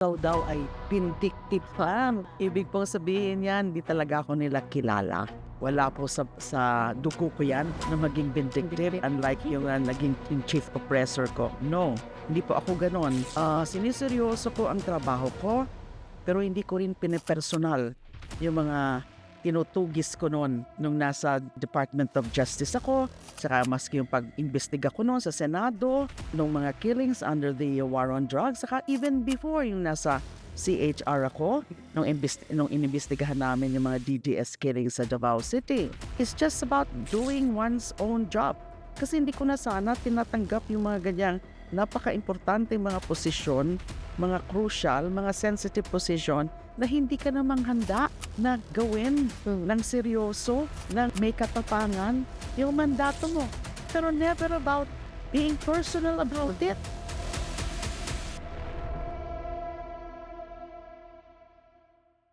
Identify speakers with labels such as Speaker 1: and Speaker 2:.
Speaker 1: ikaw daw ay vindictive fan. Ibig pong sabihin yan, di talaga ako nila kilala. Wala po sa, sa dugo ko yan na maging vindictive unlike yung uh, naging yung chief oppressor ko. No, hindi po ako ganon. Ah, siniseryoso ko ang trabaho ko pero hindi ko rin pinipersonal yung mga tinutugis ko noon nung nasa Department of Justice ako, saka maski yung pag-imbestiga ko noon sa Senado, nung mga killings under the war on drugs, saka even before yung nasa CHR ako, nung, imbest- nung inimbestigahan namin yung mga DDS killings sa Davao City. It's just about doing one's own job. Kasi hindi ko na sana tinatanggap yung mga ganyang napaka-importante mga posisyon, mga crucial, mga sensitive position na hindi ka namang handa na gawin ng seryoso, na may katapangan yung mandato mo. Pero never about being personal about it.